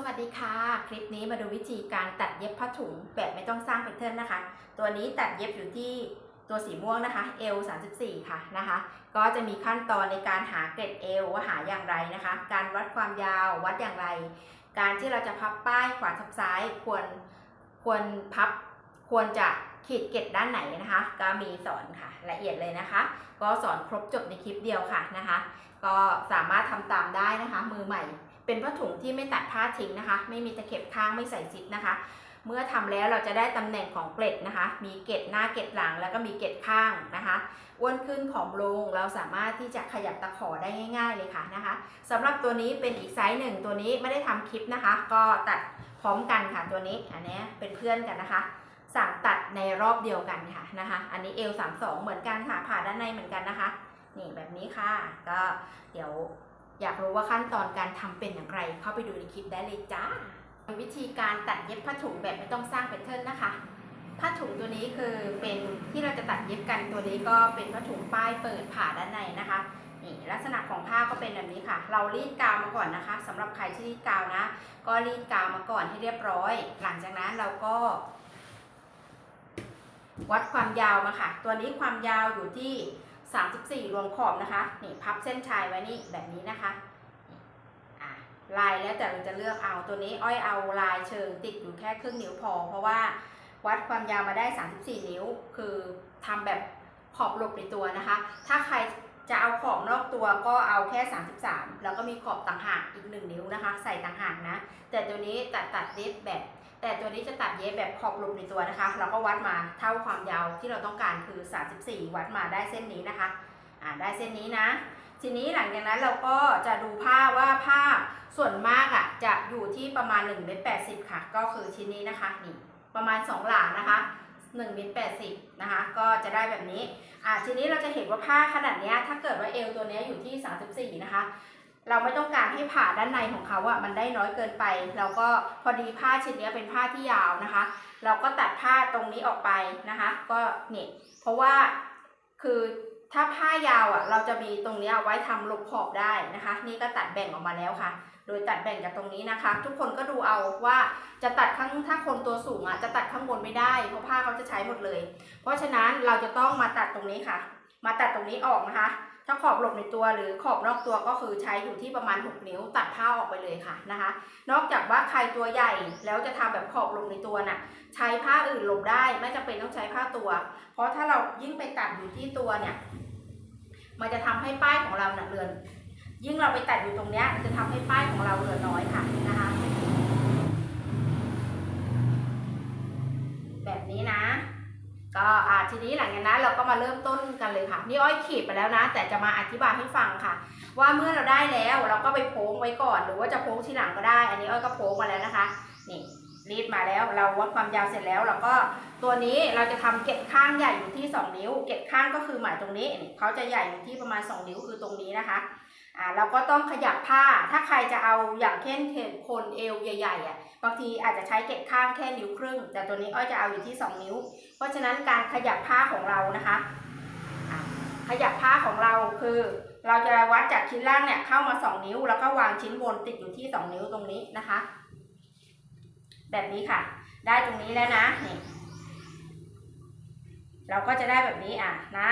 สวัสดีค่ะ คลิปนี้มาดูวิธีการตัดเย็บผ้าถุงแบบไม่ต้องสร้างแพทเทิร์นนะคะ ตัวนี้ตัดเย็บอยู่ที่ตัวสีม่วงนะคะ L 34ค่ะนะคะ ก็จะมีขั้นตอนในการหาเกร็ดเอวว่าหาอย่างไรนะคะ การวัดความยาววัดอย่างไร การที่เราจะพับป้ายขวาทับซ้ายควรควรพับควรจะขีดเกร็ดด้านไหนนะคะ ก็มีสอนค่ะละเอียดเลยนะคะ ก็สอนครบจบในคลิปเดียวค่ะนะคะ ก็สามารถทำตามได้นะคะ มือใหม่ เป็นผ้าถุงที่ไม่ตัดผ้าทิ้งนะคะ ไม่มีตะเข็บข้างไม่ใส่ซิปนะคะ เมื่อทำแล้วเราจะได้ตำแหน่งของเกล็ดนะคะ มีเกล็ดหน้าเกล็ดหลังแล้วก็มีเกล็ดข้างนะคะอ้วนขึ้นผอมลงเราสามารถที่จะขยับตะขอได้ง่าย ๆเลยค่ะนะคะสำหรับตัวนี้เป็นอีกไซส์หนึ่งตัวนี้ไม่ได้ทำคลิปนะคะ ก็ตัดพร้อมกันค่ะตัวนี้อันนี้เป็นเพื่อนกันนะคะ สั่งตัดในรอบเดียวกันค่ะนะคะ อันนี้เอล32เหมือนกันค่ะผ่าด้านในเหมือนกันนะคะ นี่แบบนี้ค่ะ ก็เดี๋ยว อยากรู้ว่าขั้นตอนการทำเป็นอย่างไร เข้าไปดูในคลิปได้เลยจ้า วิธีการตัดเย็บผ้าถุงแบบไม่ต้องสร้างแพทเทิร์นนะคะ ผ้าถุงตัวนี้คือเป็นที่เราจะตัดเย็บกันตัวนี้ก็เป็นผ้าถุงป้ายเปิดผ่าด้านในนะคะนี่ลักษณะของผ้าก็เป็นแบบนี้ค่ะ เรารีดกาวมาก่อนนะคะสำหรับใครที่รีดกาวนะ ก็รีดกาวมาก่อนให้เรียบร้อย หลังจากนั้นเราก็ วัดความยาวมาค่ะ ตัวนี้ความยาวอยู่ที่ 34 รวมขอบนะคะนี่พับเส้นชายไว้นี่แบบนี้นะคะลายแล้วแต่เราจะเลือกเอาตัวนี้อ้อยเอาลายเชิงติดอยู่แค่ครึ่งนิ้วพอ เพราะว่าวัดความยาวมาได้ 34 นิ้ว คือทำแบบขอบหลบในตัวนะคะ ถ้าใครจะเอาขอบนอกตัวก็เอาแค่ 33 แล้วก็มีขอบต่างหากอีก 1 นิ้วนะคะ ใส่ต่างหากนะ แต่ตัวนี้ตัดตัดเย็บแบบ แต่ตัวนี้จะตัดเย็บแบบขอบหลุมในตัวนะคะ เราก็วัดมาเท่าความยาวที่เราต้องการคือ 34 วัดมาได้เส้นนี้นะคะอ่าได้เส้นนี้นะ ทีนี้หลังจากนั้นเราก็จะดูผ้าว่าผ้าส่วนมากอะจะอยู่ที่ประมาณ1เมตร80ค่ะ ก็คือชิ้นนี้นะคะนี่ประมาณ 2 หลานะคะ1เมตร80นะคะ ก็จะได้แบบนี้อ่าทีนี้เราจะเห็นว่าผ้าขนาดเนี้ยถ้าเกิดว่าเอวตัวเนี้ยอยู่ที่ 34 นะคะ เราไม่ต้องการให้ผ่าด้านในของเขาอะมันได้น้อยเกินไป เราก็พอดีผ้าชิ้นนี้เป็นผ้าที่ยาวนะคะ เราก็ตัดผ้าตรงนี้ออกไปนะคะ ก็เนี่ยเพราะว่าคือถ้าผ้ายาวอะเราจะมีตรงนี้ไว้ทำหลบขอบได้นะคะ นี่ก็ตัดแบ่งออกมาแล้วค่ะ โดยตัดแบ่งจากตรงนี้นะคะ ทุกคนก็ดูเอาว่าจะตัดข้างถ้าคนตัวสูงอะจะตัดข้างบนไม่ได้เพราะผ้าเขาจะใช้หมดเลย เพราะฉะนั้นเราจะต้องมาตัดตรงนี้ค่ะ มาตัดตรงนี้ออกนะคะ ถ้าขอบหลบในตัวหรือขอบนอกตัวก็คือใช้อยู่ที่ประมาณ 6 นิ้วตัดผ้าออกไปเลยค่ะนะคะ นอกจากว่าใครตัวใหญ่แล้วจะทำแบบขอบหลบในตัวน่ะใช้ผ้าอื่นหลบได้ไม่จำเป็นต้องใช้ผ้าตัว เพราะถ้าเรายิ่งไปตัดอยู่ที่ตัวเนี่ยมันจะทำให้ป้ายของเราเน่ะเลือน ยิ่งเราไปตัดอยู่ตรงเนี้ยมันจะทำให้ป้ายของเราเหลือน้อยค่ะนะคะ แบบนี้นะ ก็อ่าทีนี้หลังจากนั้นเราก็มาเริ่มต้นกันเลยค่ะนี่อ้อยขีดไปแล้วนะ แต่จะมาอธิบายให้ฟังค่ะ ว่าเมื่อเราได้แล้วเราก็ไปโพ้งไว้ก่อน หรือว่าจะโพ้งทีหลังก็ได้ อันนี้อ้อยก็โพ้งมาแล้วนะคะนี่รีดมาแล้วเราวัดความยาวเสร็จแล้วเราก็ตัวนี้เราจะทำเกล็ดข้างใหญ่อยู่ที่ 2 นิ้ว เกล็ดข้างก็คือหมายตรงนี้เขาจะใหญ่อยู่ที่ประมาณ 2 นิ้วคือตรงนี้นะคะ อ่าเราก็ต้องขยับผ้าถ้าใครจะเอาอย่างเช่นคนเอวใหญ่ๆอะบางทีอาจจะใช้เกล็ดข้างแค่นิ้วครึ่ง แต่ตัวนี้อ้อยจะเอาอยู่ที่ 2 นิ้ว เพราะฉะนั้นการขยับผ้าของเรานะคะอะขยับผ้าของเราคือ เราจะวัดจากชิ้นล่างเนี่ยเข้ามา 2 นิ้ว แล้วก็วางชิ้นบนติดอยู่ที่ 2 นิ้วตรงนี้นะคะ แบบนี้ค่ะ ได้ตรงนี้แล้วนะนี่เราก็จะได้แบบนี้อะนะ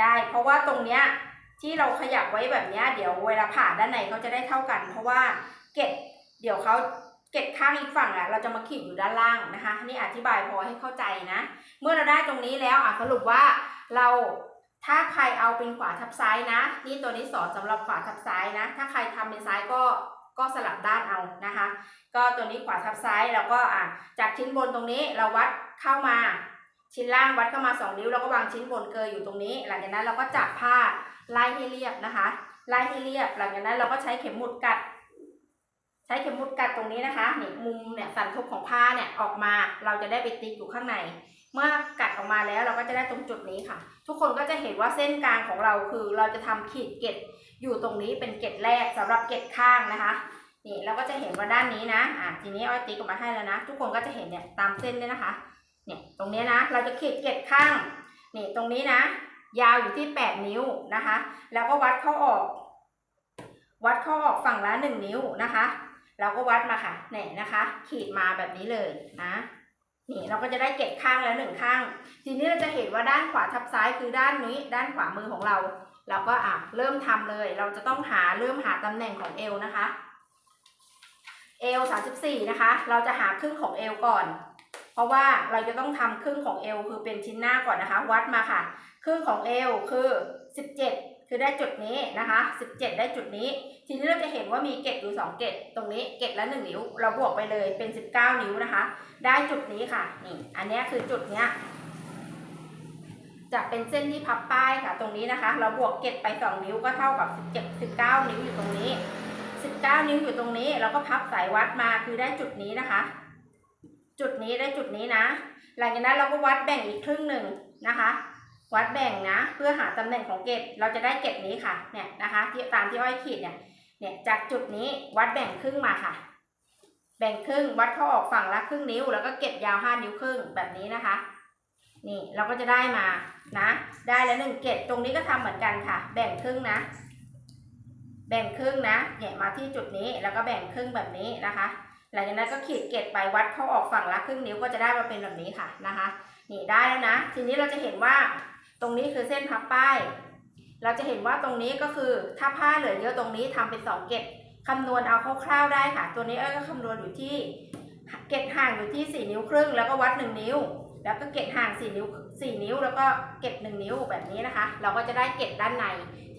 ได้เพราะว่าตรงเนี้ย ที่เราขยับไว้แบบนี้เดี๋ยวเวลาผ่าด้านในเขาจะได้เท่ากัน เพราะว่าเกล็ดเดี๋ยวเขาเกล็ดข้างอีกฝั่งอะเราจะมาขีดอยู่ด้านล่างนะคะ นี่อธิบายพอให้เข้าใจนะ เมื่อเราได้ตรงนี้แล้วอะสรุปว่าเราถ้าใครเอาเป็นขวาทับซ้ายนะ นี่ตัวนี้สอนสำหรับขวาทับซ้ายนะ ถ้าใครทำเป็นซ้ายก็ก็สลับด้านเอานะคะ ก็ตัวนี้ขวาทับซ้ายแล้วก็อะจากชิ้นบนตรงนี้เราวัดเข้ามา ชิ้นล่างวัดเข้ามา2นิ้วแล้วก็วางชิ้นบนเกยอยู่ตรงนี้ หลังจากนั้นเราก็จับผ้าไล่ให้เรียบนะคะไล่ให้เรียบ หลังจากนั้นเราก็ใช้เข็มหมุดกัด ใช้เข็มหมุดกัดตรงนี้นะคะนี่มุมเนี่ยสันทบของผ้าเนี่ยออกมาเราจะได้ไปติ๊กอยู่ข้างใน เมื่อกัดออกมาแล้วเราก็จะได้ตรงจุดนี้ค่ะ ทุกคนก็จะเห็นว่าเส้นกลางของเราคือเราจะทำขีดเกล็ดอยู่ตรงนี้เป็นเกล็ดแรกสำหรับเกล็ดข้างนะคะนี่เราก็จะเห็นว่าด้านนี้นะอะทีนี้อ้อยติ๊กออกมาให้แล้วนะ ทุกคนก็จะเห็นเนี่ยตามเส้นเนี่ยนะคะ เนี่ยตรงนี้นะเราจะขีดเกล็ดข้างนี่ตรงนี้นะ ยาวอยู่ที่ 8 นิ้วนะคะ แล้วก็วัดเข้าออก วัดเข้าออกฝั่งละ 1 นิ้วนะคะเราก็วัดมาค่ะเนี่ยนะคะ ขีดมาแบบนี้เลยนะนี่เราก็จะได้เกล็ดข้างแล้วหนึ่งข้าง ทีนี้เราจะเห็นว่าด้านขวาทับซ้ายคือด้านนี้ ด้านขวามือของเรา เราก็อะเริ่มทำเลย เราจะต้องหาเริ่มหาตำแหน่งของเอวนะคะเอว34นะคะ เราจะหาครึ่งของเอวก่อน ราะว่าเราจะต้องทำครึ่งของเอวคือเป็นชิ้นหน้าก่อนนะคะ วัดมาค่ะ ครึ่งของเอวคือ 17 คือได้จุดนี้นะคะ 17 ได้จุดนี้ ทีนี้เราจะเห็นว่ามีเกล็ดอยู่ 2 เกล็ดตรงนี้เกล็ดละ 1 นิ้ว เราบวกไปเลยเป็น 19 นิ้วนะคะ ได้จุดนี้ค่ะนี่อันนี้คือจุดเนี้ยจะเป็นเส้นที่พับป้ายค่ะ ตรงนี้นะคะ เราบวกเกล็ดไป 2 นิ้วก็เท่ากับ 17 19 นิ้วอยู่ตรงนี้ 19 นิ้วอยู่ตรงนี้ เราก็พับสายวัดมาคือได้จุดนี้นะคะ จุดนี้ได้จุดนี้นะ หลังจากนั้นเราก็วัดแบ่งอีกครึ่งหนึ่งนะคะ วัดแบ่งนะ เพื่อหาตำแหน่งของเกล็ดเราจะได้เกล็ดนี้ค่ะ เนี่ยนะคะที่ตามที่อ้อยขีดเนี่ย เนี่ยจากจุดนี้วัดแบ่งครึ่งมาค่ะ แบ่งครึ่งวัดเข้าออกฝั่งละครึ่งนิ้ว แล้วก็เก็บยาวห้านิ้วครึ่งแบบนี้นะคะ นี่เราก็จะได้มานะ ได้แล้วหนึ่งเกล็ดตรงนี้ก็ทำเหมือนกันค่ะ แบ่งครึ่งนะ แบ่งครึ่งนะ เนี่ยมาที่จุดนี้แล้วก็แบ่งครึ่งแบบนี้นะคะ หลังจากนั้นก็ขีดเกล็ดไปวัดเข้าออกฝั่งละครึ่งนิ้วก็จะได้มาเป็นแบบนี้ค่ะนะคะ นี่ได้แล้วนะ ทีนี้เราจะเห็นว่าตรงนี้คือเส้นพับป้าย เราจะเห็นว่าตรงนี้ก็คือถ้าผ้าเหลือเยอะตรงนี้ทำเป็นสองเกล็ดคำนวณเอาคร่าวๆได้ค่ะ ตัวนี้เอ้ยก็คำนวณอยู่ที่เกล็ดห่างอยู่ที่ 4 นิ้วครึ่ง แล้วก็วัด 1 นิ้ว แล้วก็เกล็ดห่าง 4 นิ้ว 4 นิ้ว แล้วก็เกล็ด1นิ้วแบบนี้นะคะ เราก็จะได้เกล็ดด้านใน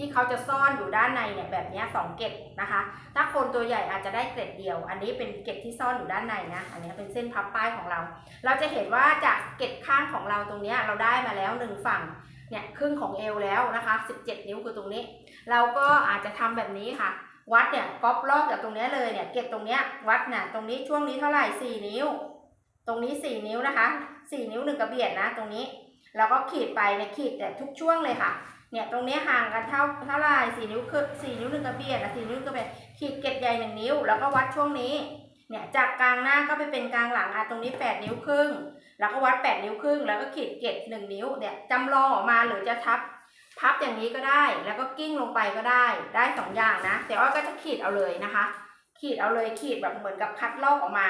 ที่เขาจะซ่อนอยู่ด้านในเนี่ยแบบนี้สองเกล็ดนะคะ ถ้าคนตัวใหญ่อาจจะได้เกล็ดเดียว อันนี้เป็นเกล็ดที่ซ่อนอยู่ด้านในนะอันนี้เป็นเส้นพับป้ายของเรา เราจะเห็นว่าจากเกล็ดข้างของเราตรงนี้เราได้มาแล้วหนึ่งฝั่งเนี่ยครึ่งของเอวแล้วนะคะ 17 นิ้วคือตรงนี้ เราก็อาจจะทำแบบนี้ค่ะ วัดเนี่ยก๊อปลอกจากตรงนี้เลยเนี่ยเก็บตรงนี้วัดเนี่ยตรงนี้ช่วงนี้เท่าไหร่ 4 นิ้ว ตรงนี้ 4 นิ้วนะคะ 4 นิ้วหนึ่งกระเบียดนะ ตรงนี้แล้วก็ขีดไปเนี่ยขีดแต่ทุกช่วงเลยค่ะ เนี่ยตรงนี้ห่างกันเท่าเท่าไรสี่นิ้วคือสี่นิ้วหนึ่งกระเบียดนะสี่นิ้วกระเบียดขีดเกล็ดใหญ่หนึ่งนิ้ว แล้วก็วัดช่วงนี้เนี่ยจากกลางหน้าก็ไปเป็นกลางหลังอะตรงนี้แปดนิ้วครึ่ง แล้วก็วัด8นิ้วครึ่ง แล้วก็ขีดเกล็ด1นิ้วเนี่ยจำลองออกมาหรือจะทับพับอย่างนี้ก็ได้แล้วก็กิ้งลงไปก็ได้ได้สองอย่างนะแต่ว่าก็จะขีดเอาเลยนะคะ ขีดเอาเลยขีดแบบเหมือนกับคัดลอกออกมา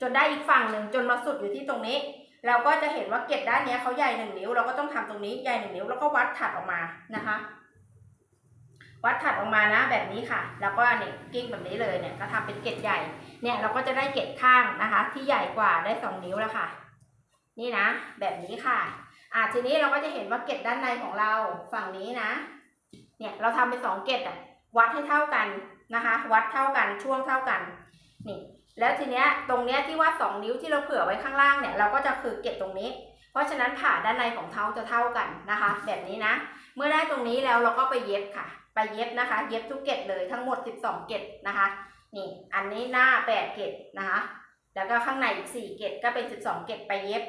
จนได้อีกฝั่งหนึ่งจนมาสุดอยู่ที่ตรงนี้ เราก็จะเห็นว่าเกล็ดด้านนี้เขาใหญ่หนึ่งนิ้ว เราก็ต้องทำตรงนี้ใหญ่หนึ่งนิ้วแล้วก็วัดถัดออกมานะคะ วัดถัดออกมานะแบบนี้ค่ะ แล้วก็เนี่ยกิ้งแบบนี้เลยเนี่ยก็ทำเป็นเกล็ดใหญ่ เนี่ยเราก็จะได้เกล็ดข้างนะคะ ที่ใหญ่กว่าได้สองนิ้วแล้วค่ะ นี่นะ แบบนี้ค่ะอะทีนี้เราก็จะเห็นว่าเกล็ดด้านในของเราฝั่งนี้นะ เนี่ยเราทำเป็นสองเกล็ดอะวัดให้เท่ากันนะคะ วัดเท่ากันช่วงเท่ากันนี่ แล้วทีเนี้ยตรงเนี้ยที่ว่าสองนิ้วที่เราเผื่อไว้ข้างล่างเนี่ยเราก็จะคือเกล็ดตรงนี้ เพราะฉะนั้นผ่าด้านในของเท้าจะเท่ากันนะคะ แบบนี้นะ เมื่อได้ตรงนี้แล้วเราก็ไปเย็บค่ะ ไปเย็บนะคะ เย็บทุกเกล็ดเลยทั้งหมด 12 เกล็ดนะคะ นี่อันนี้หน้า 8 เกล็ดนะคะ แล้วก็ข้างในอีก 4 เกล็ดก็เป็น 12 เกล็ดไปเย็บ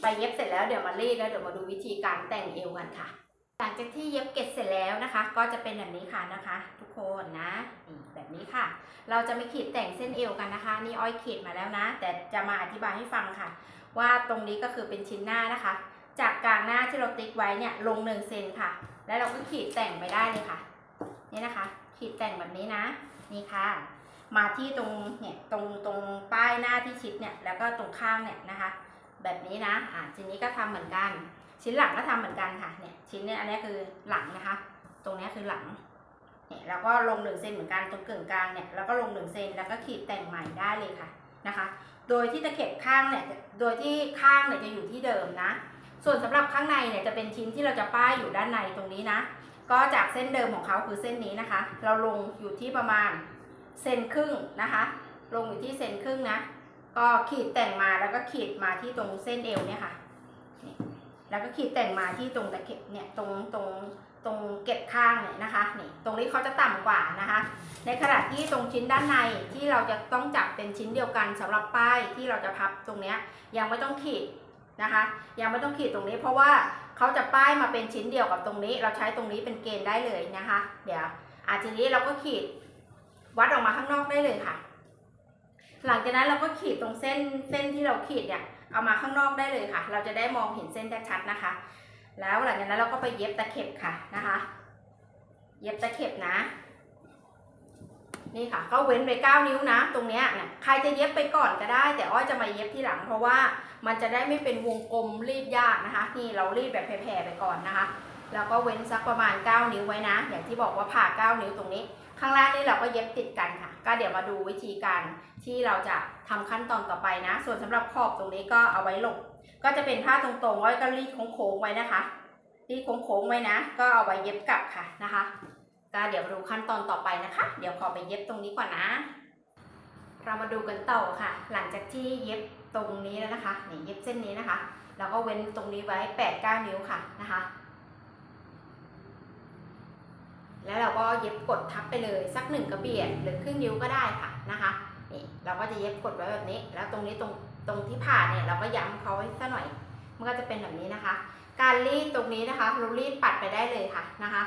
ไปเย็บเสร็จแล้วเดี๋ยวมารีดแล้วเดี๋ยวมาดูวิธีการแต่งเอวกันค่ะ หลังจากที่เย็บเกล็ดเสร็จแล้วนะคะ ก็จะเป็นแบบนี้ค่ะนะคะ ทุกคนนะนี่แบบนี้ค่ะ เราจะไม่ขีดแต่งเส้นเอวกันนะคะ นี่อ้อยขีดมาแล้วนะ แต่จะมาอธิบายให้ฟังค่ะ ว่าตรงนี้ก็คือเป็นชิ้นหน้านะคะ จากกลางหน้าที่เราติ๊กไว้เนี่ยลง1เซนค่ะ แล้วเราก็ขีดแต่งไปได้เลยค่ะนี่นะคะ ขีดแต่งแบบนี้นะ นี่ค่ะ มาที่ตรงเนี่ยตรงตรงป้ายหน้าที่ชิดเนี่ยแล้วก็ตรงข้างเนี่ยนะคะ แบบนี้นะอ่าชิ้นนี้ก็ทำเหมือนกัน ชิ้นหลังก็ทำเหมือนกันค่ะเนี่ยชิ้นเนี้ยอันนี้คือหลังนะคะ ตรงนี้คือหลังเนี่ยแล้วก็ลงหนึ่งเซนเหมือนกันตรงกึ่งกลางเนี่ยแล้วก็ลงหนึ่งเซนแล้วก็ขีดแต่งใหม่ได้เลยค่ะนะคะ โดยที่ตะเข็บข้างเนี่ยโดยที่ข้างเนี่ยจะอยู่ที่เดิมนะ ส่วนสำหรับข้างในเนี่ยจะเป็นชิ้นที่เราจะป้ายอยู่ด้านในตรงนี้นะ ก็จากเส้นเดิมของเขาคือเส้นนี้นะคะ เราลงอยู่ที่ประมาณเซนครึ่งนะคะ ลงอยู่ที่เซนครึ่งนะ ก็ขีดแต่งมาแล้วก็ขีดมาที่ตรงเส้นเอวเนี่ยค่ะ แล้วก็ขีดแต่งมาที่ตรงตะเข็บเนี่ยตรงตรงตรงเก็บข้างเนี่ยนะคะนี่ตรงนี้เขาจะต่ำกว่านะคะ ในขณะที่ตรงชิ้นด้านในที่เราจะต้องจับเป็นชิ้นเดียวกันสำหรับป้ายที่เราจะพับตรงเนี้ยยังไม่ต้องขีดนะคะ ยังไม่ต้องขีดตรงนี้ เพราะว่าเขาจะป้ายมาเป็นชิ้นเดียวกับตรงนี้ เราใช้ตรงนี้เป็นเกณฑ์ได้เลยนะคะ เดี๋ยวอาทีนี้เราก็ขีดวัดออกมาข้างนอกได้เลยค่ะ หลังจากนั้นเราก็ขีดตรงเส้นเส้นที่เราขีดเนี่ย เอามาข้างนอกได้เลยค่ะ เราจะได้มองเห็นเส้นชัดๆนะคะ แล้วหลังจากนั้นเราก็ไปเย็บตะเข็บค่ะนะคะ เย็บตะเข็บนะ นี่ค่ะ ก็เว้นไป 9 นิ้วนะ ตรงเนี้ยเนี่ยใครจะเย็บไปก่อนก็ได้ แต่อ้อยจะมาเย็บที่หลัง เพราะว่ามันจะได้ไม่เป็นวงกลมรีดยากนะคะ นี่เรารีดแบบแผ่ๆไปก่อนนะคะ แล้วก็เว้นสักประมาณ 9 นิ้วไว้นะ อย่างที่บอกว่าผ่า 9 นิ้วตรงนี้ ข้างล่างนี่เราก็เย็บติดกันค่ะ ก็เดี๋ยวมาดูวิธีการที่เราจะทำขั้นตอนต่อไปนะ ส่วนสำหรับขอบตรงนี้ก็เอาไว้หลบก็จะเป็นผ้าตรงๆไว้ก็รีดโค้งๆไว้นะคะรีดโค้งๆไว้นะ ก็เอาไว้เย็บกลับค่ะนะคะก็เดี๋ยวมาดูขั้นตอนต่อไปนะคะ เดี๋ยวขอไปเย็บตรงนี้ก่อนนะ เรามาดูกันต่อค่ะ หลังจากที่เย็บตรงนี้แล้วนะคะนี่เย็บเส้นนี้นะคะ แล้วก็เว้นตรงนี้ไว้8ปดเก้านิ้วค่ะนะคะ แล้วเราก็เย็บกดทับไปเลยสักหนึ่งกระเบียดหรือครึ่งนิ้วก็ได้ค่ะนะคะนี่เราก็จะเย็บกดไว้แบบนี้ แล้วตรงนี้ตรงตรงที่ผ่าเนี่ยเราก็ย้ำเขาไว้สักหน่อย มันก็จะเป็นแบบนี้นะคะ การรีดตรงนี้นะคะเรารีดปัดไปได้เลยค่ะนะคะ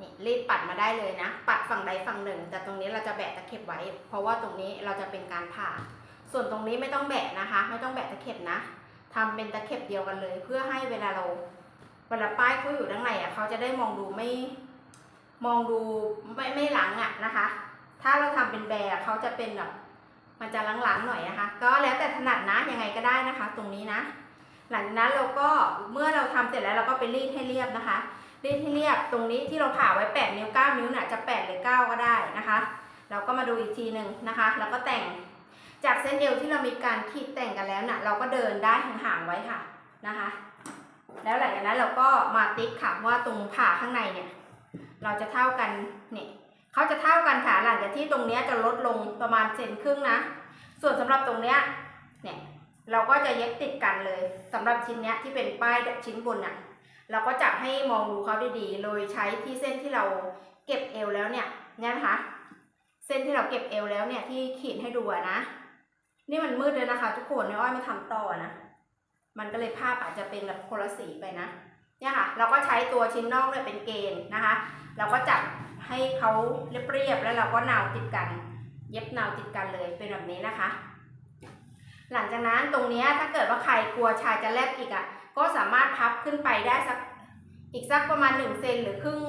นี่รีดปัดมาได้เลยนะ ปัดฝั่งใดฝั่งหนึ่ง แต่ตรงนี้เราจะแบะตะเข็บไว้ เพราะว่าตรงนี้เราจะเป็นการผ่า ส่วนตรงนี้ไม่ต้องแบะนะคะ ไม่ต้องแบะตะเข็บนะทำเป็นตะเข็บเดียวกันเลย เพื่อให้เวลาเราเวลาป้ายเขาอยู่ด้านในอะเขาจะได้มองดูไม่ มองดูไม่ไม่หลังอะนะคะ ถ้าเราทำเป็นแบร์เขาจะเป็นแบบมันจะหลังๆหน่อยนะคะ ก็แล้วแต่ถนัดนะยังไงก็ได้นะคะ ตรงนี้นะ หลังจากนั้นเราก็เมื่อเราทำเสร็จแล้วเราก็ไปรีดให้เรียบนะคะรีดให้เรียบตรงนี้ที่เราผ่าไว้ 8 นิ้ว 9 นิ้วน่ะจะ 8 หรือ 9 ก็ได้นะคะเราก็มาดูอีกทีหนึ่งนะคะ แล้วก็แต่งจากเส้นเอวที่เรามีการขีดแต่งกันแล้วน่ะ เราก็เดินได้ห่างๆไว้ค่ะนะคะ แล้วหลังจากนั้นเราก็มาติ๊กค่ะว่าตรงผ่าข้างในเนี่ย เราจะเท่ากันเนี่ยเขาจะเท่ากันค่ะหลังจากที่ตรงเนี้ยจะลดลงประมาณเซนครึ่งนะ ส่วนสำหรับตรงเนี้ยเนี่ยเราก็จะเย็บติดกันเลยสำหรับชิ้นเนี้ยที่เป็นป้ายชิ้นบนน่ะเราก็จับให้มองดูเขาดีๆ โดยใช้ที่เส้นที่เราเก็บเอวแล้วเนี่ยเนี่ยนะคะ เส้นที่เราเก็บเอวแล้วเนี่ยที่ขีดให้ดูนะ นี่มันมืดเลยนะคะ ทุกคนในอ้อยมาทำต่อนะ มันก็เลยภาพอาจจะเป็นแบบคนละสีไปนะ เนี่ยค่ะเราก็ใช้ตัวชิ้นนอกเนี่ยเป็นเกณฑ์นะคะ เราก็จับให้เขาเรียบๆแล้วเราก็นาวติดกัน เย็บนาวติดกันเลยเป็นแบบนี้นะคะ หลังจากนั้นตรงนี้ถ้าเกิดว่าใครกลัวชายจะแลบอีกอะก็สามารถพับขึ้นไปได้สักอีกสักประมาณ1เซนหรือครึ่ง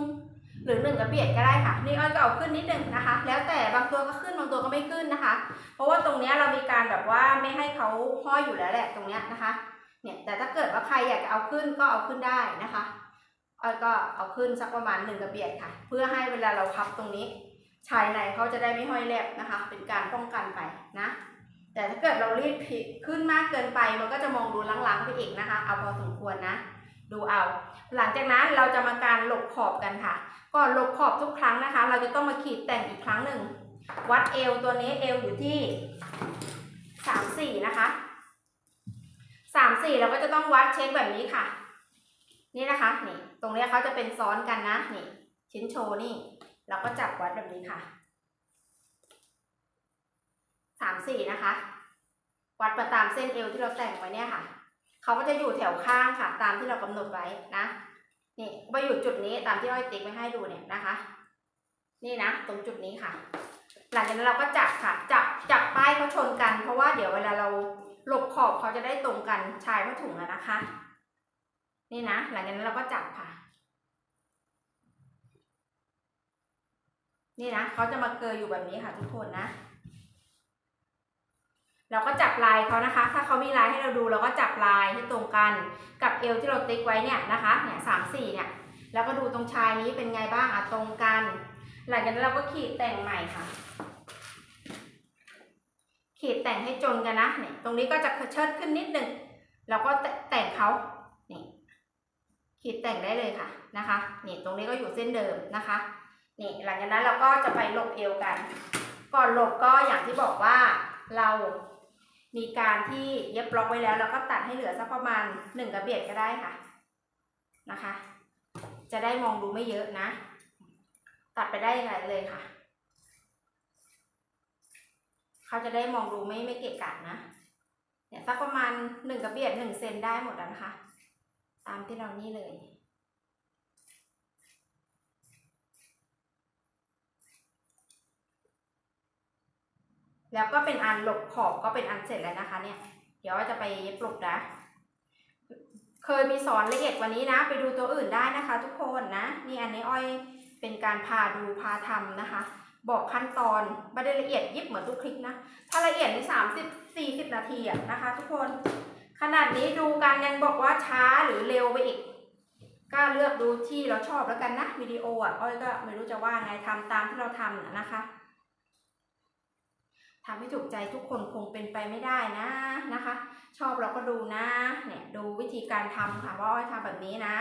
หรือ1กระเบียดก็ได้ค่ะ นี่อ้อยก็เอาขึ้นนิดหนึ่งนะคะ แล้วแต่บางตัวก็ขึ้นบางตัวก็ไม่ขึ้นนะคะ เพราะว่าตรงนี้เรามีการแบบว่าไม่ให้เขาห้อยอยู่แล้วแหละตรงนี้นะคะ เนี่ยแต่ถ้าเกิดว่าใครอยากจะเอาขึ้นก็เอาขึ้นได้นะคะอ้อยก็เอาขึ้นสักประมาณหนึ่งกระเบียดค่ะ เพื่อให้เวลาเราพับตรงนี้ ชายในเขาจะได้ไม่ห้อยแลบนะคะ เป็นการป้องกันไปนะ แต่ถ้าเกิดเรารีดผิดขึ้นมากเกินไป มันก็จะมองดูล้างๆไปอีกนะคะ เอาพอสมควรนะ ดูเอา หลังจากนั้นเราจะมาการหลบขอบกันค่ะก่อนหลบขอบทุกครั้งนะคะ เราจะต้องมาขีดแต่งอีกครั้งหนึ่ง วัดเอวตัวนี้เอวอยู่ที่สามสี่นะคะ สามสี่เราก็จะต้องวัดเช็คแบบนี้ค่ะ นี่นะคะนี่ตรงนี้เขาจะเป็นซ้อนกันนะนี่ ชิ้นโชว์นี่ เราก็จับวัดแบบนี้ค่ะสามสี่นะคะ วัดไปตามเส้นเอวที่เราแต่งไว้เนี่ยค่ะเขาก็จะอยู่แถวข้างค่ะ ตามที่เรากำหนดไว้นะนี่มาอยู่จุดนี้ตามที่อ้อยติ๊กไว้ให้ดูเนี่ยนะคะ นี่นะ ตรงจุดนี้ค่ะ หลังจากนั้นเราก็จับค่ะ จับจับป้ายเขาชนกัน เพราะว่าเดี๋ยวเวลาเรา หลบขอบเขาจะได้ตรงกันชายผ้าถุงอะนะคะ นี่นะ หลังจากนั้นเราก็จับค่ะ นี่นะเขาจะมาเกยอยู่แบบนี้ค่ะทุกคนนะ เราก็จับลายเขานะคะ ถ้าเขามีลายให้เราดูเราก็จับลายให้ตรงกัน กับเอวที่เราติ๊กไว้เนี่ยนะคะเนี่ยสามสี่เนี่ยแล้วก็ดูตรงชายนี้เป็นไงบ้างอะตรงกัน หลังจากนั้นเราก็ขีดแต่งใหม่ค่ะ ขีดแต่งให้จนกันนะนี่ตรงนี้ก็จะเชิดขึ้นนิดนึงเราก็แต่งเขานี่ขีดแต่งได้เลยค่ะนะคะนี่ตรงนี้ก็อยู่เส้นเดิมนะคะนี่หลังจากนั้นเราก็จะไปหลบเอวกัน ก่อนหลบก็อย่างที่บอกว่าเรามีการที่เย็บบล็อกไว้แล้วเราก็ตัดให้เหลือสักประมาณหนึ่งกระเบียดก็ได้ค่ะนะคะ จะได้มองดูไม่เยอะนะ ตัดไปได้ยังไงเลยค่ะ เขาจะได้มองดูไม่ไม่เกะกะนะ เนี่ยสักประมาณหนึ่งกระเบียดหนึ่งเซนได้หมดแล้วนะคะ ตามที่เรานี่เลย แล้วก็เป็นอันหลบขอบก็เป็นอันเสร็จแล้วนะคะ เนี่ย เดี๋ยวจะไปเย็บปลุกนะเคยมีสอนละเอียดกวันนี้นะ ไปดูตัวอื่นได้นะคะ ทุกคนนะ นี่อันนี้อ้อยเป็นการพาดูพาทำนะคะ บอกขั้นตอนไม่ได้ละเอียดยิบเหมือนทุกคลิปนะ ถ้าละเอียดในสามสิบสี่สิบนาทีอะนะคะ ทุกคน ขนาดนี้ดูกันยังบอกว่าช้าหรือเร็วไปอีกก็เลือกดูที่เราชอบแล้วกันนะวิดีโออะอ้อยก็ไม่รู้จะว่าไงทำตามที่เราทำนะนะคะทำให้ถูกใจทุกคนคงเป็นไปไม่ได้นะนะคะ ชอบเราก็ดูนะเนี่ยดูวิธีการทำค่ะว่าอ้อยทำแบบนี้นะ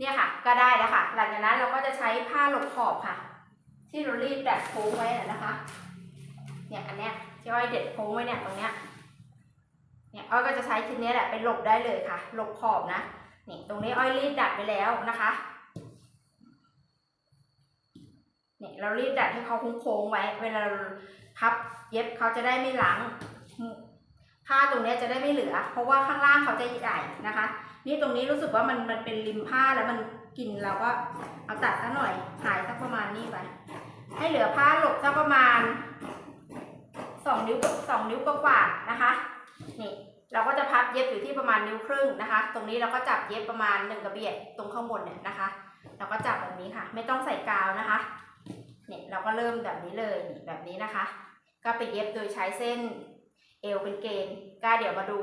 เนี่ยค่ะ ก็ได้แล้วค่ะ หลังจากนั้นเราก็จะใช้ผ้าหลบขอบค่ะ ที่เรารีดแบบโค้งไว้นะนะคะ เนี่ยอันเนี้ยที่อ้อยเด็ดโค้งไว้เนี่ยตรงเนี้ย เนี่ยอ้อยก็จะใช้ชิ้นนี้แหละไปหลบได้เลยค่ะ หลบขอบนะ นี่ตรงนี้อ้อยรีดดัดไปแล้วนะคะเนี่ยเรารีดดัดให้เขาโค้งๆไว้ เวลาเราพับเย็บเขาจะได้ไม่หลังผ้าตรงเนี้ยจะได้ไม่เหลือ เพราะว่าข้างล่างเขาจะใหญ่นะคะ นี่ตรงนี้รู้สึกว่ามันมันเป็นริมผ้าแล้วมันกินเราก็เอาตัดซะหน่อยหายสักประมาณนี้ไปให้เหลือผ้าหลบสักประมาณสองนิ้วสองนิ้วกว่าๆนะคะนี่เราก็จะพับเย็บอยู่ที่ประมาณนิ้วครึ่งนะคะ ตรงนี้เราก็จับเย็บประมาณหนึ่งกระเบียดตรงข้างบนเนี่ยนะคะ เราก็จับแบบนี้ค่ะ ไม่ต้องใส่กาวนะคะเนี่ยเราก็เริ่มแบบนี้เลยแบบนี้นะคะ ก็ไปเย็บโดยใช้เส้นเอวเป็นเกณฑ์ก็เดี๋ยวมาดู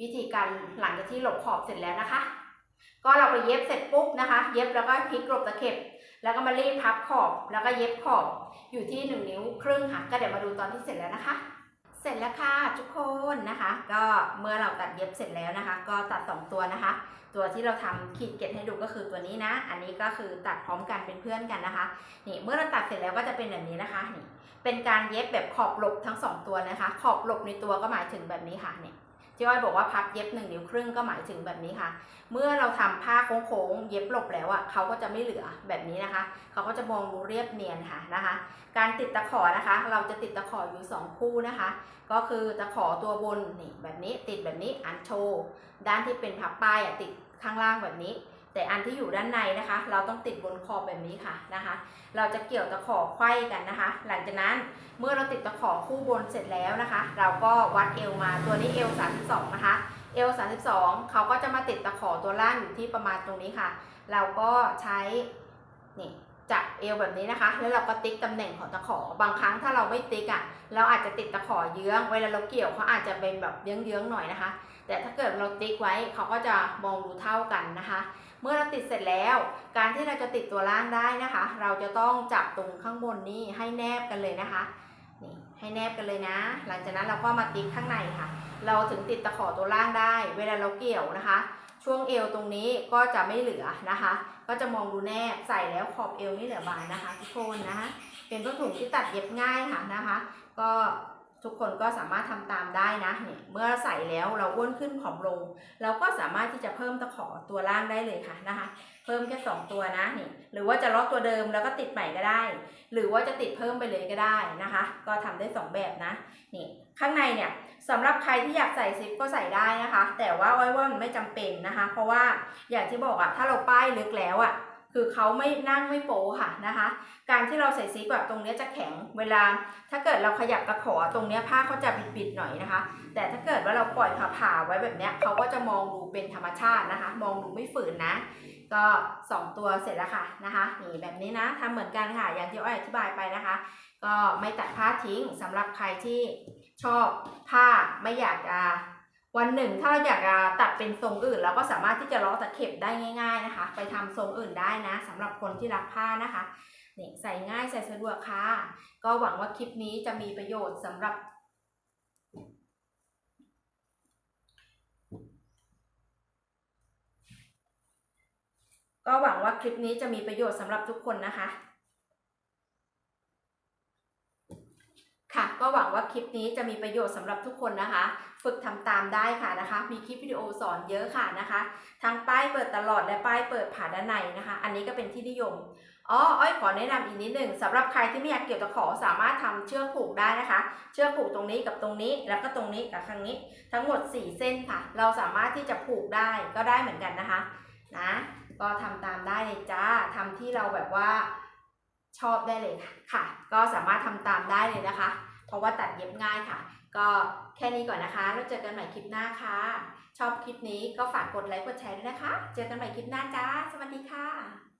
วิธีการหลังจากที่หลบขอบเสร็จแล้วนะคะ ก็เราไปเย็บเสร็จปุ๊บนะคะ เย็บแล้วก็พลิกหลบตะเข็บ แล้วก็มารีดพับขอบ แล้วก็เย็บขอบอยู่ที่หนึ่งนิ้วครึ่งค่ะ ก็เดี๋ยวมาดูตอนที่เสร็จแล้วนะคะ เสร็จแล้วค่ะทุกคนนะคะ ก็เมื่อเราตัดเย็บเสร็จแล้วนะคะ ก็ตัด 2 ตัวนะคะ ตัวที่เราทำขีดเกล็ดให้ดูก็คือตัวนี้นะ อันนี้ก็คือตัดพร้อมกันเป็นเพื่อนกันนะคะนี่เมื่อเราตัดเสร็จแล้วก็จะเป็นแบบนี้นะคะนี่เป็นการเย็บแบบขอบหลบทั้ง 2 ตัวนะคะ ขอบหลบในตัวก็หมายถึงแบบนี้ค่ะนี่ ที่อ้อยบอกว่าพับเย็บ1นิ้วครึ่งก็หมายถึงแบบนี้ค่ะ เมื่อเราทำผ้าโค้งๆเย็บหลบแล้วอะเขาก็จะไม่เหลือแบบนี้นะคะ เขาก็จะมองดูเรียบเนียนค่ะนะคะ การติดตะขอนะคะ เราจะติดตะขออยู่ 2 คู่นะคะ ก็คือตะขอตัวบนนี่แบบนี้ติดแบบนี้อันโชว์ด้านที่เป็นพับป้ายอะติดข้างล่างแบบนี้ แต่อันที่อยู่ด้านในนะคะ เราต้องติดบนขอบแบบนี้ค่ะนะคะ เราจะเกี่ยวตะขอไขว้กันนะคะ หลังจากนั้นเมื่อเราติดตะขอคู่บนเสร็จแล้วนะคะ เราก็วัดเอวมาตัวนี้เอว32นะคะเอล32เขาก็จะมาติดตะขอตัวล่างอยู่ที่ประมาณตรงนี้ค่ะ เราก็ใช้นี่จับเอวแบบนี้นะคะ แล้วเราก็ติ๊กตำแหน่งของตะขอบางครั้งถ้าเราไม่ติ๊กอะ เราอาจจะติดตะขอเยื้องเวลาเราเกี่ยวเขาอาจจะเป็นแบบเยื้องๆหน่อยนะคะ แต่ถ้าเกิดเราติ๊กไว้เขาก็จะมองดูเท่ากันนะคะ เมื่อเราติดเสร็จแล้ว การที่เราจะติดตัวล่างได้นะคะ เราจะต้องจับตรงข้างบนนี้ให้แนบกันเลยนะคะนี่ให้แนบกันเลยนะ หลังจากนั้นเราก็มาติ๊กข้างในค่ะ เราถึงติดตะขอตัวล่างได้ เวลาเราเกี่ยวนะคะ ช่วงเอวตรงนี้ก็จะไม่เหลือนะคะ ก็จะมองดูแนบใส่แล้วขอบเอวไม่เหลือบานนะคะทุกคนนะคะ เป็นผ้าถุงที่ตัดเย็บง่ายค่ะนะคะ ก็ ทุกคนก็สามารถทำตามได้นะเนี่ยเมื่อใส่แล้วเราอ้วนขึ้นผอมลง เราก็สามารถที่จะเพิ่มตะขอตัวล่างได้เลยค่ะนะคะ เพิ่มแค่สองตัวนะนี่หรือว่าจะล็อกตัวเดิมแล้วก็ติดใหม่ก็ได้ หรือว่าจะติดเพิ่มไปเลยก็ได้นะคะ ก็ทำได้สองแบบนะนี่ข้างในเนี่ยสำหรับใครที่อยากใส่ซิปก็ใส่ได้นะคะ แต่ว่าอ้อยว่ามันไม่จำเป็นนะคะ เพราะว่าอย่างที่บอกอะถ้าเราป้ายลึกแล้วอะ คือเขาไม่นั่งไม่โป๊ค่ะนะคะ การที่เราใส่ซิปแบบตรงนี้จะแข็งเวลา ถ้าเกิดเราขยับตะขอตรงนี้ผ้าเขาจะบิดๆหน่อยนะคะ แต่ถ้าเกิดว่าเราปล่อยผ่าๆไว้แบบนี้เขาก็จะมองดูเป็นธรรมชาตินะคะ มองดูไม่ฝืนนะก็ 2 ตัวเสร็จแล้วค่ะนะคะนี่แบบนี้นะทำเหมือนกันค่ะอย่างที่อ้อยอธิบายไปนะคะ ก็ไม่ตัดผ้าทิ้งสำหรับใครที่ชอบผ้าไม่อยากจะ วันหนึ่งถ้าเราอยากจะตัดเป็นทรงอื่นเราก็สามารถที่จะล้อตะเข็บได้ง่าย ๆนะคะ ไปทำทรงอื่นได้นะสำหรับคนที่รักผ้านะคะนี่ใส่ง่ายใส่สะดวกค่ะ ก็หวังว่าคลิปนี้จะมีประโยชน์สำหรับ ก็หวังว่าคลิปนี้จะมีประโยชน์สำหรับทุกคนนะคะ ค่ะ ก็หวังว่าคลิปนี้จะมีประโยชน์สำหรับทุกคนนะคะ ฝึกทำตามได้ค่ะนะคะ มีคลิปวิดีโอสอนเยอะค่ะนะคะ ทั้งป้ายเปิดตลอดและป้ายเปิดผ่าด้านในนะคะ อันนี้ก็เป็นที่นิยมอ๋ออ้อยขอแนะนำอีกนิดหนึ่งสำหรับใครที่ไม่อยากเกี่ยวตะขอสามารถทำเชือกผูกได้นะคะ เชือกผูกตรงนี้กับตรงนี้แล้วก็ตรงนี้กับข้างนี้ ทั้งหมด 4 เส้นค่ะ เราสามารถที่จะผูกได้ก็ได้เหมือนกันนะคะนะก็ทำตามได้เลยจ้าทำที่เราแบบว่า ชอบได้เลยค่ะ ก็สามารถทำตามได้เลยนะคะ เพราะว่าตัดเย็บง่ายค่ะ ก็แค่นี้ก่อนนะคะแล้วเจอกันใหม่คลิปหน้าค่ะ ชอบคลิปนี้ก็ฝากกดไลค์กดแชร์ด้วยนะคะ เจอกันใหม่คลิปหน้าจ้า สวัสดีค่ะ